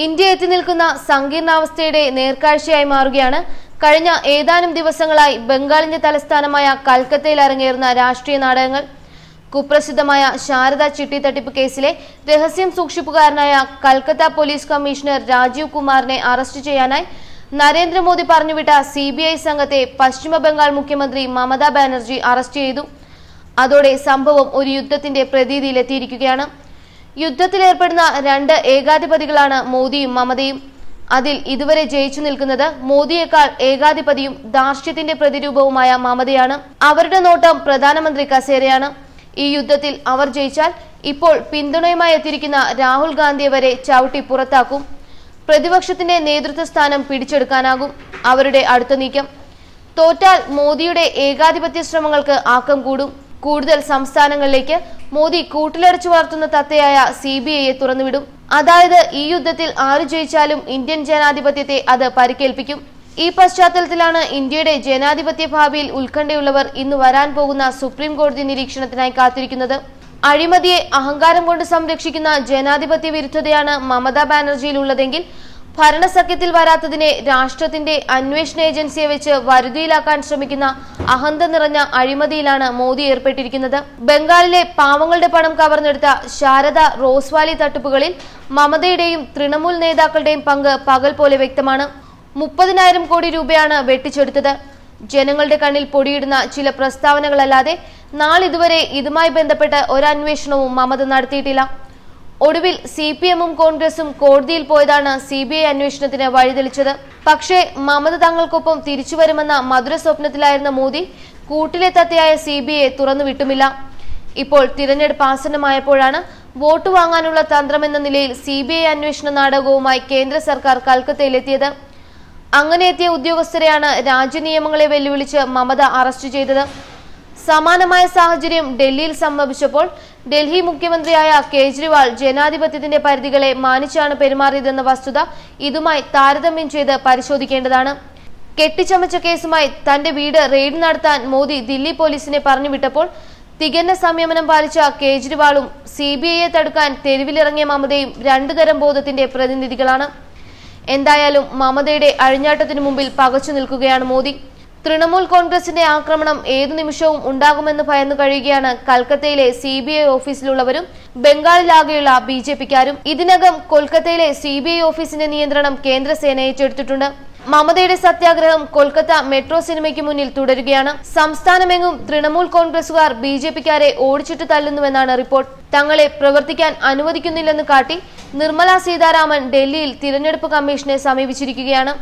India എത്തി നിൽക്കുന്ന സങ്കീർണാവസ്ഥയുടെ നേർക്കാഴ്ചയായി മാറുകയാണ്. കഴിഞ്ഞ ഏതാനും ദിവസങ്ങളായി ബംഗാളിന്റെ തലസ്ഥാനമായ കൽക്കത്തയിൽ അരങ്ങേറുന്ന രാഷ്ട്രീയ നാടകങ്ങൾ. കുപ്രസിദ്ധമായ ശാരദ ചിട്ടി തട്ടിപ്പ് കേസിലെ രഹസ്യം സൂക്ഷിപ്പുകാരനായ കൽക്കത്ത പോലീസ് കമ്മീഷണർ രാജീവ് കുമാറിനെ അറസ്റ്റ് ചെയ്യാനായി നരേന്ദ്രമോദി പറഞ്ഞുവിട്ട സി ബി ഐ സംഘത്തെ പശ്ചിമബംഗാൾ മുഖ്യമന്ത്രി മമതാ ബാനർജി അറസ്റ്റ് ചെയ്തു. അതോടെ സംഭവം ഒരു യുദ്ധത്തിന്റെ പ്രതീതിയിലെത്തിയിരിക്കുകയാണ്. യുദ്ധത്തിലേർപ്പെടുന്ന രണ്ട് ഏകാധിപതികളാണ് മോദിയും മമതയും. അതിൽ ഇതുവരെ ജയിച്ചു നിൽക്കുന്നത് മോദിയേക്കാൾ ഏകാധിപതിയും ധാർഷ്ട്യത്തിന്റെ പ്രതിരൂപവുമായ മമതയാണ്. അവരുടെ നോട്ടം പ്രധാനമന്ത്രി കസേരയാണ്. ഈ യുദ്ധത്തിൽ അവർ ജയിച്ചാൽ ഇപ്പോൾ പിന്തുണയുമായി എത്തിയിരിക്കുന്ന രാഹുൽ ഗാന്ധിയെ വരെ ചവിട്ടി പുറത്താക്കും. പ്രതിപക്ഷത്തിന്റെ നേതൃത്വ സ്ഥാനം പിടിച്ചെടുക്കാനാകും അവരുടെ അടുത്ത നീക്കം. തോറ്റാൽ മോദിയുടെ ഏകാധിപത്യ ശ്രമങ്ങൾക്ക് ആക്കം കൂടും. കൂടുതൽ സംസ്ഥാനങ്ങളിലേക്ക് മോദി കൂട്ടിലടച്ചു വളർത്തുന്ന തത്തയായ സി ബി ഐയെ തുറന്നുവിടും. അതായത് ഈ യുദ്ധത്തിൽ ആര് ജയിച്ചാലും ഇന്ത്യൻ ജനാധിപത്യത്തെ അത് പരിക്കേൽപ്പിക്കും. ഈ പശ്ചാത്തലത്തിലാണ് ഇന്ത്യയുടെ ജനാധിപത്യ ഭാവിയിൽ ഉത്കണ്ഠയുള്ളവർ ഇന്ന് വരാൻ പോകുന്ന സുപ്രീം കോടതി നിരീക്ഷണത്തിനായി കാത്തിരിക്കുന്നത്. അഴിമതിയെ അഹങ്കാരം കൊണ്ട് സംരക്ഷിക്കുന്ന ജനാധിപത്യ വിരുദ്ധതയാണ് മമതാ ബാനർജിയിൽ ഉള്ളതെങ്കിൽ ഭരണസഖ്യത്തിൽ വരാത്തതിനെ രാഷ്ട്രത്തിന്റെ അന്വേഷണ ഏജൻസിയെ വെച്ച് വരുതിയിലാക്കാൻ ശ്രമിക്കുന്ന അഹന്ത നിറഞ്ഞ അഴിമതിയിലാണ് മോദി ഏർപ്പെട്ടിരിക്കുന്നത്. ബംഗാളിലെ പാവങ്ങളുടെ പണം കവർന്നെടുത്ത ശാരദ റോസ്വാലി തട്ടിപ്പുകളിൽ മമതയുടെയും തൃണമൂൽ നേതാക്കളുടെയും പങ്ക് പകൽ പോലെ വ്യക്തമാണ്. മുപ്പതിനായിരം കോടി രൂപയാണ് വെട്ടിച്ചെടുത്തത്. ജനങ്ങളുടെ കണ്ണിൽ പൊടിയിടുന്ന ചില പ്രസ്താവനകളല്ലാതെ നാളിതുവരെ ഇതുമായി ബന്ധപ്പെട്ട് ഒരന്വേഷണവും മമത നടത്തിയിട്ടില്ല. ഒടുവിൽ സി പി എമ്മും കോൺഗ്രസും കോടതിയിൽ പോയതാണ് സി ബി ഐ അന്വേഷണത്തിന് വഴിതെളിച്ചത്. പക്ഷേ മമത തങ്ങൾക്കൊപ്പം തിരിച്ചുവരുമെന്ന മധുര സ്വപ്നത്തിലായിരുന്ന മോദി കൂട്ടിലെ തത്തയായ സി ബി ഐ തുറന്നുവിട്ടുമില്ല. ഇപ്പോൾ തിരഞ്ഞെടുപ്പ് ആസന്നമായപ്പോഴാണ് വോട്ട് വാങ്ങാനുള്ള തന്ത്രമെന്ന നിലയിൽ സി ബി ഐ അന്വേഷണ നാടകവുമായി കേന്ദ്ര സർക്കാർ കൽക്കത്തയിലെത്തിയത്. അങ്ങനെ എത്തിയ ഉദ്യോഗസ്ഥരെയാണ് രാജ്യനിയമങ്ങളെ വെല്ലുവിളിച്ച് മമത അറസ്റ്റ് ചെയ്തത്. സമാനമായ സാഹചര്യം ഡൽഹിയിൽ സംഭവിച്ചപ്പോൾ ഡൽഹി മുഖ്യമന്ത്രിയായ കേജ്രിവാൾ ജനാധിപത്യത്തിന്റെ പരിധികളെ മാനിച്ചാണ് പെരുമാറിയതെന്ന വസ്തുത ഇതുമായി താരതമ്യം ചെയ്ത് പരിശോധിക്കേണ്ടതാണ്. കെട്ടിച്ചമച്ച കേസുമായി തന്റെ വീട് റെയ്ഡ് നടത്താൻ മോദി ദില്ലി പോലീസിനെ പറഞ്ഞുവിട്ടപ്പോൾ തികഞ്ഞ സംയമനം പാലിച്ച കേജ്രിവാളും സി ബി ഐയെ തടുക്കാൻ തെരുവിലിറങ്ങിയ മമതയും രണ്ടുതരം ബോധത്തിന്റെ പ്രതിനിധികളാണ്. എന്തായാലും മമതയുടെ അഴിഞ്ഞാട്ടത്തിനു മുമ്പിൽ പകച്ചു നിൽക്കുകയാണ് മോദി. തൃണമൂൽ കോൺഗ്രസിന്റെ ആക്രമണം ഏതു നിമിഷവും ഉണ്ടാകുമെന്ന് ഭയന്നു കഴിയുകയാണ് കൽക്കത്തയിലെ സി ബി ഐ ഓഫീസിലുള്ളവരും ബംഗാളിലാകെയുള്ള ബി ജെ പിക്കാരും. ഇതിനകം കൊൽക്കത്തയിലെ സി ബി ഐ ഓഫീസിന്റെ നിയന്ത്രണം കേന്ദ്രസേന ഏറ്റെടുത്തിട്ടുണ്ട്. മമതയുടെ സത്യാഗ്രഹം കൊൽക്കത്ത മെട്രോ സിനിമയ്ക്ക് മുന്നിൽ തുടരുകയാണ്. സംസ്ഥാനമെങ്ങും തൃണമൂൽ കോൺഗ്രസുകാർ ബി ജെ പിക്കാരെ ഓടിച്ചിട്ട് തല്ലുന്നുവെന്നാണ് റിപ്പോർട്ട്. തങ്ങളെ പ്രവർത്തിക്കാൻ അനുവദിക്കുന്നില്ലെന്ന് കാട്ടി നിർമ്മല സീതാരാമൻ ഡൽഹിയിൽ തിരഞ്ഞെടുപ്പ് കമ്മീഷനെ സമീപിച്ചിരിക്കുകയാണ്.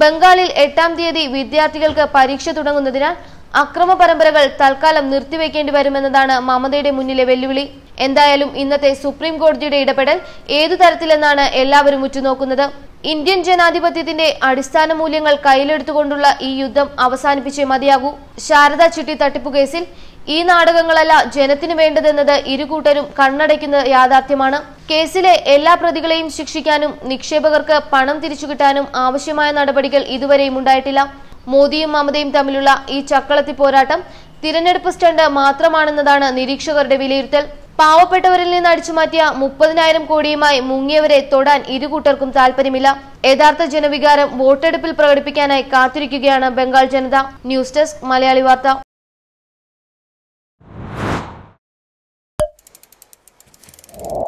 ബംഗാളിൽ എട്ടാം തീയതി വിദ്യാർത്ഥികൾക്ക് പരീക്ഷ തുടങ്ങുന്നതിനാൽ അക്രമ പരമ്പരകൾ തൽക്കാലം നിർത്തിവെക്കേണ്ടി വരുമെന്നതാണ് മമതയുടെ മുന്നിലെ വെല്ലുവിളി. എന്തായാലും ഇന്നത്തെ സുപ്രീം കോടതിയുടെ ഇടപെടൽ ഏതു തരത്തിലെന്നാണ് എല്ലാവരും ഉറ്റുനോക്കുന്നത്. ഇന്ത്യൻ ജനാധിപത്യത്തിന്റെ അടിസ്ഥാന മൂല്യങ്ങൾ കയ്യിലെടുത്തുകൊണ്ടുള്ള ഈ യുദ്ധം അവസാനിപ്പിച്ചേ മതിയാകൂ. ശാരദ ചിട്ടി തട്ടിപ്പ് കേസിൽ ഈ നാടകങ്ങളല്ല ജനത്തിന് വേണ്ടതെന്നത് ഇരുകൂട്ടരും കണ്ണടയ്ക്കുന്ന യാഥാർത്ഥ്യമാണ്. കേസിലെ എല്ലാ പ്രതികളെയും ശിക്ഷിക്കാനും നിക്ഷേപകർക്ക് പണം തിരിച്ചു കിട്ടാനും ആവശ്യമായ നടപടികൾ ഇതുവരെയും ഉണ്ടായിട്ടില്ല. മോദിയും മമതയും തമ്മിലുള്ള ഈ ചക്കളത്തി പോരാട്ടം തിരഞ്ഞെടുപ്പ് സ്റ്റണ്ട് മാത്രമാണെന്നതാണ് നിരീക്ഷകരുടെ വിലയിരുത്തൽ. പാവപ്പെട്ടവരിൽ നിന്ന് അടിച്ചുമാറ്റിയ മുപ്പതിനായിരം കോടിയുമായി മുങ്ങിയവരെ തൊടാൻ ഇരുകൂട്ടർക്കും താല്പര്യമില്ല യഥാർത്ഥ ജനവികാരം വോട്ടെടുപ്പിൽ പ്രകടിപ്പിക്കാനായി കാത്തിരിക്കുകയാണ് ബംഗാൾ ജനത. ന്യൂസ് ഡെസ്ക് മലയാളി വാർത്ത. you